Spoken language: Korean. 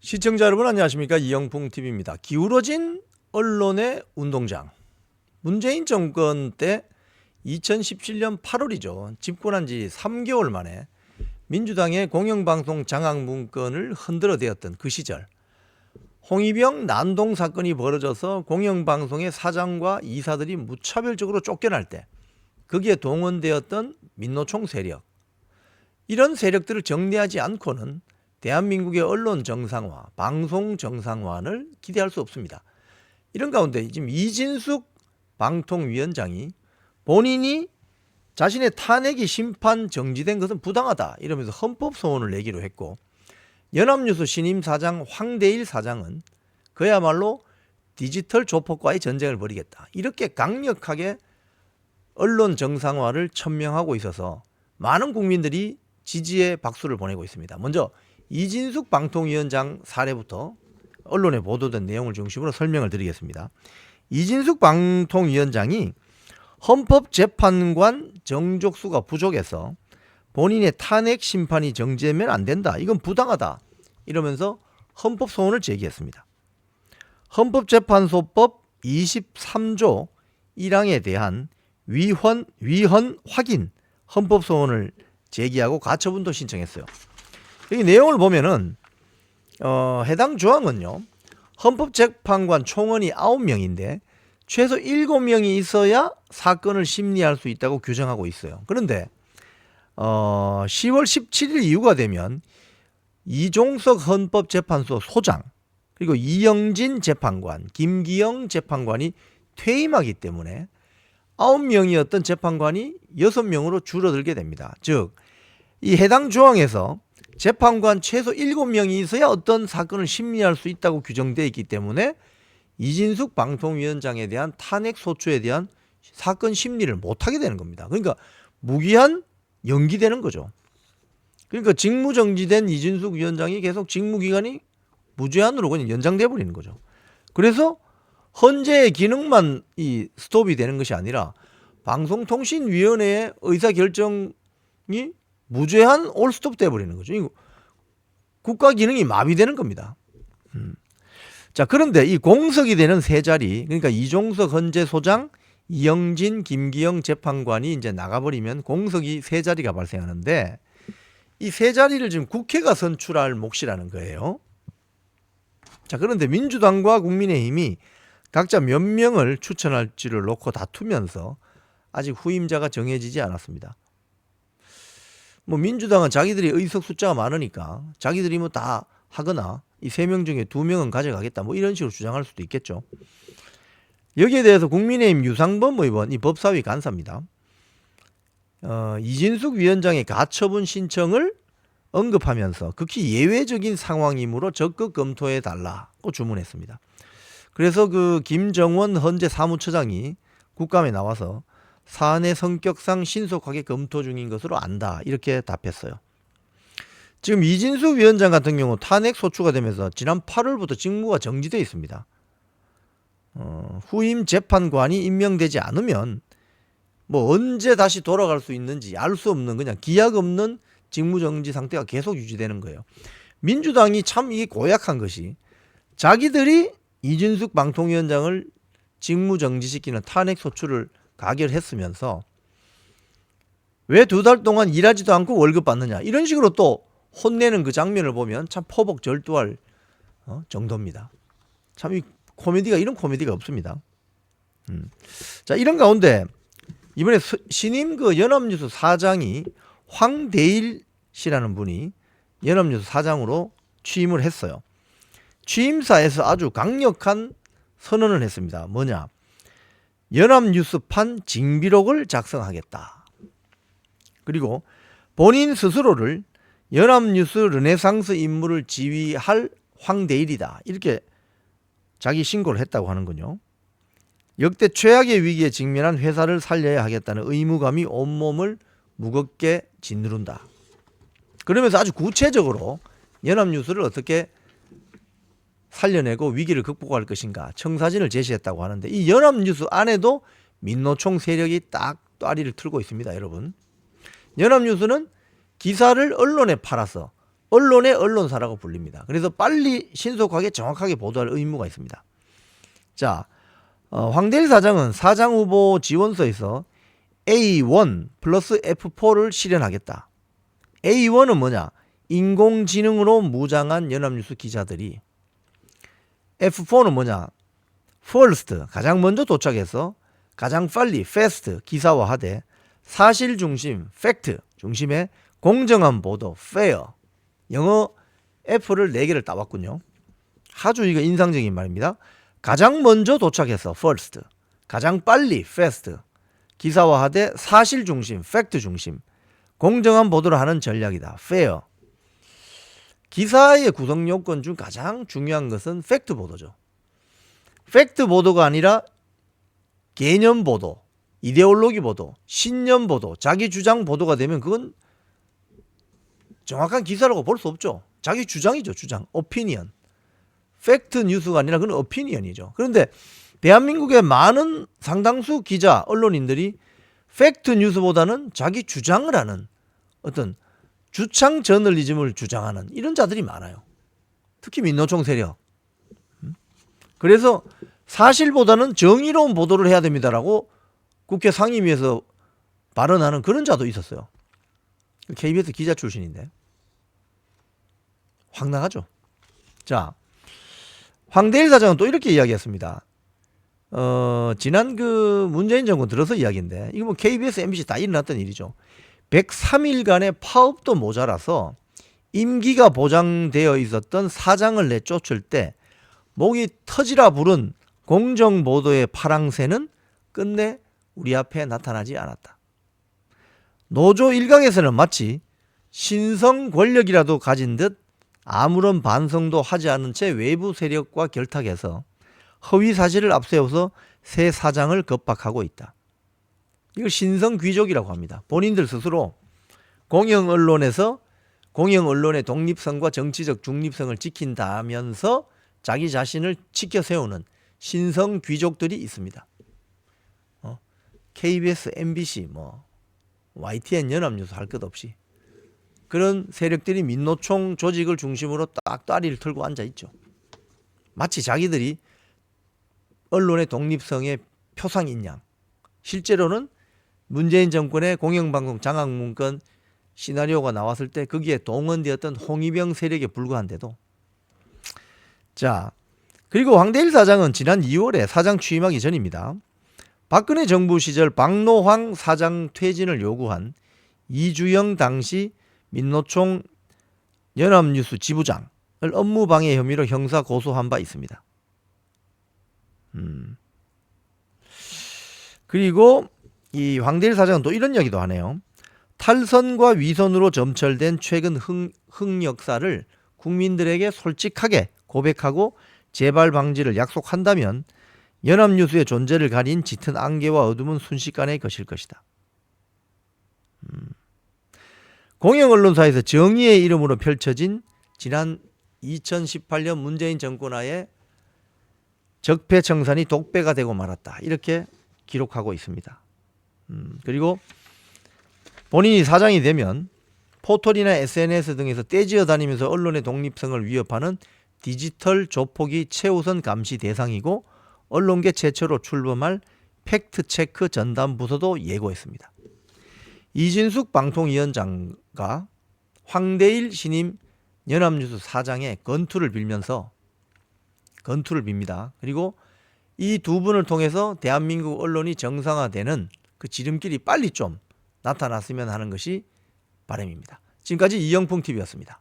시청자 여러분 안녕하십니까 이영풍 TV입니다. 기울어진 언론의 운동장. 문재인 정권 때 2017년 8월이죠. 집권한 지 3개월 만에 민주당의 공영방송 장악 문건을 흔들어대었던 그 시절 홍위병 난동 사건이 벌어져서 공영방송의 사장과 이사들이 무차별적으로 쫓겨날 때 거기에 동원되었던 민노총 세력 이런 세력들을 정리하지 않고는 대한민국의 언론 정상화, 방송 정상화를 기대할 수 없습니다. 이런 가운데 지금 이진숙 방통위원장이 본인이 자신의 탄핵이 심판 정지된 것은 부당하다 이러면서 헌법 소원을 내기로 했고 연합뉴스 신임 사장 황대일 사장은 그야말로 디지털 조폭과의 전쟁을 벌이겠다 이렇게 강력하게 언론 정상화를 천명하고 있어서 많은 국민들이 지지의 박수를 보내고 있습니다. 먼저 이진숙 방통위원장 사례부터 언론에 보도된 내용을 중심으로 설명을 드리겠습니다. 이진숙 방통위원장이 헌법재판관 정족수가 부족해서 본인의 탄핵 심판이 정지되면 안 된다. 이건 부당하다. 이러면서 헌법 소원을 제기했습니다. 헌법재판소법 23조 1항에 대한 위헌 위헌 확인 헌법 소원을 제기하고 가처분도 신청했어요. 여기 내용을 보면은 어, 해당 조항은요. 헌법재판관 총원이 9명인데 최소 7명이 있어야 사건을 심리할 수 있다고 규정하고 있어요. 그런데 어, 10월 17일 이후가 되면 이종석 헌법재판소 소장 그리고 이영진 재판관, 김기영 재판관이 퇴임하기 때문에 9명이었던 재판관이 6명으로 줄어들게 됩니다. 즉, 이 해당 조항에서 재판관 최소 7명이 있어야 어떤 사건을 심리할 수 있다고 규정되어 있기 때문에 이진숙 방통위원장에 대한 탄핵 소추에 대한 사건 심리를 못하게 되는 겁니다. 그러니까 무기한 연기되는 거죠. 그러니까 직무정지된 이진숙 위원장이 계속 직무기간이 무제한으로 그냥 연장돼 버리는 거죠. 그래서 헌재의 기능만 이 스톱이 되는 것이 아니라 방송통신위원회의 의사 결정이 무제한 올 스톱 돼 버리는 거죠. 이거 국가 기능이 마비되는 겁니다. 음. 자 그런데 이 공석이 되는 세 자리 그러니까 이종석 헌재 소장, 이영진, 김기영 재판관이 이제 나가버리면 공석이 세 자리가 발생하는데 이 세 자리를 지금 국회가 선출할 몫이라는 거예요. 자 그런데 민주당과 국민의힘이 각자 몇 명을 추천할지를 놓고 다투면서 아직 후임자가 정해지지 않았습니다. 뭐 민주당은 자기들이 의석 숫자가 많으니까 자기들이 뭐 다 하거나 이 세 명 중에 두 명은 가져가겠다 뭐 이런 식으로 주장할 수도 있겠죠. 여기에 대해서 국민의힘 유상범 의원 이 법사위 간사입니다. 어, 이진숙 위원장의 가처분 신청을 언급하면서 극히 예외적인 상황이므로 적극 검토해 달라고 주문했습니다. 그래서 그 김정원 헌재 사무처장이 국감에 나와서 사안의 성격상 신속하게 검토 중인 것으로 안다 이렇게 답했어요. 지금 이진수 위원장 같은 경우 탄핵 소추가 되면서 지난 8월부터 직무가 정지돼 있습니다. 어, 후임 재판관이 임명되지 않으면 뭐 언제 다시 돌아갈 수 있는지 알 수 없는 그냥 기약 없는 직무 정지 상태가 계속 유지되는 거예요. 민주당이 참 이게 고약한 것이 자기들이 이준숙 방통위원장을 직무 정지시키는 탄핵 소추를 가결했으면서 왜 두 달 동안 일하지도 않고 월급 받느냐 이런 식으로 또 혼내는 그 장면을 보면 참 포복절도할 어, 정도입니다. 참 이 코미디가 이런 코미디가 없습니다. 음. 자 이런 가운데 이번에 스- 신임 그 연합뉴스 사장이 황대일 씨라는 분이 연합뉴스 사장으로 취임을 했어요. 취임사에서 아주 강력한 선언을 했습니다. 뭐냐? 연합뉴스판 징비록을 작성하겠다. 그리고 본인 스스로를 연합뉴스 르네상스 인물을 지휘할 황대일이다. 이렇게 자기 신고를 했다고 하는군요. 역대 최악의 위기에 직면한 회사를 살려야 하겠다는 의무감이 온몸을 무겁게 짓누른다. 그러면서 아주 구체적으로 연합뉴스를 어떻게 살려내고 위기를 극복할 것인가 청사진을 제시했다고 하는데 이 연합뉴스 안에도 민노총 세력이 딱 따리를 틀고 있습니다, 여러분. 연합뉴스는 기사를 언론에 팔아서 언론의 언론사라고 불립니다. 그래서 빨리 신속하게 정확하게 보도할 의무가 있습니다. 자, 어, 황대일 사장은 사장 후보 지원서에서 A1 플러스 F4를 실현하겠다. A1은 뭐냐? 인공지능으로 무장한 연합뉴스 기자들이 F4는 뭐냐? first 가장 먼저 도착해서 가장 빨리 fast 기사화하되 사실 중심 fact 중심의 공정한 보도 fair 영어 F를 4개를 따왔군요. 아주 이거 인상적인 말입니다. 가장 먼저 도착해서 first 가장 빨리 fast 기사화하되 사실 중심 fact 중심 공정한 보도를 하는 전략이다. fair 기사의 구성 요건 중 가장 중요한 것은 팩트 보도죠. 팩트 보도가 아니라 개념 보도, 이데올로기 보도, 신념 보도, 자기 주장 보도가 되면 그건 정확한 기사라고 볼 수 없죠. 자기 주장이죠, 주장. 오피니언. 팩트 뉴스가 아니라 그건 오피니언이죠. 그런데 대한민국의 많은 상당수 기자, 언론인들이 팩트 뉴스보다는 자기 주장을 하는 어떤 주창 저널리즘을 주장하는 이런 자들이 많아요. 특히 민노총 세력. 음? 그래서 사실보다는 정의로운 보도를 해야 됩니다라고 국회 상임위에서 발언하는 그런 자도 있었어요. KBS 기자 출신인데. 황당하죠. 자, 황대일 사장은 또 이렇게 이야기했습니다. 어, 지난 그 문재인 정권 들어서 이야기인데, 이거 뭐 KBS, MBC 다 일어났던 일이죠. 103일간의 파업도 모자라서 임기가 보장되어 있었던 사장을 내쫓을 때 목이 터지라 부른 공정보도의 파랑새는 끝내 우리 앞에 나타나지 않았다. 노조 일각에서는 마치 신성 권력이라도 가진 듯 아무런 반성도 하지 않은 채 외부 세력과 결탁해서 허위 사실을 앞세워서 새 사장을 겁박하고 있다. 이걸 신성 귀족이라고 합니다. 본인들 스스로 공영 언론에서 공영 언론의 독립성과 정치적 중립성을 지킨다면서 자기 자신을 지켜 세우는 신성 귀족들이 있습니다. 어? KBS, MBC, 뭐 YTN 연합뉴스 할 것 없이 그런 세력들이 민노총 조직을 중심으로 딱 다리를 털고 앉아 있죠. 마치 자기들이 언론의 독립성의 표상인 양. 실제로는 문재인 정권의 공영방송 장악문건 시나리오가 나왔을 때 거기에 동원되었던 홍위병 세력에 불과한데도 자 그리고 황대일 사장은 지난 2월에 사장 취임하기 전입니다. 박근혜 정부 시절 박노황 사장 퇴진을 요구한 이주영 당시 민노총 연합뉴스 지부장을 업무방해 혐의로 형사 고소한 바 있습니다. 음. 그리고 이 황대일 사장은 또 이런 이야기도 하네요. 탈선과 위선으로 점철된 최근 흥, 흥역사를 국민들에게 솔직하게 고백하고 재발 방지를 약속한다면 연합뉴스의 존재를 가린 짙은 안개와 어둠은 순식간에 거실 것이다. 음. 공영 언론사에서 정의의 이름으로 펼쳐진 지난 2018년 문재인 정권 하에 적폐 청산이 독배가 되고 말았다. 이렇게 기록하고 있습니다. 음, 그리고 본인이 사장이 되면 포털이나 SNS 등에서 떼지어 다니면서 언론의 독립성을 위협하는 디지털 조폭이 최우선 감시 대상이고 언론계 최초로 출범할 팩트체크 전담 부서도 예고했습니다. 이진숙 방통위원장과 황대일 신임 연합뉴스 사장의 건투를 빌면서 건투를 빕니다. 그리고 이 두 분을 통해서 대한민국 언론이 정상화되는 그 지름길이 빨리 좀 나타났으면 하는 것이 바람입니다. 지금까지 이영풍 TV였습니다.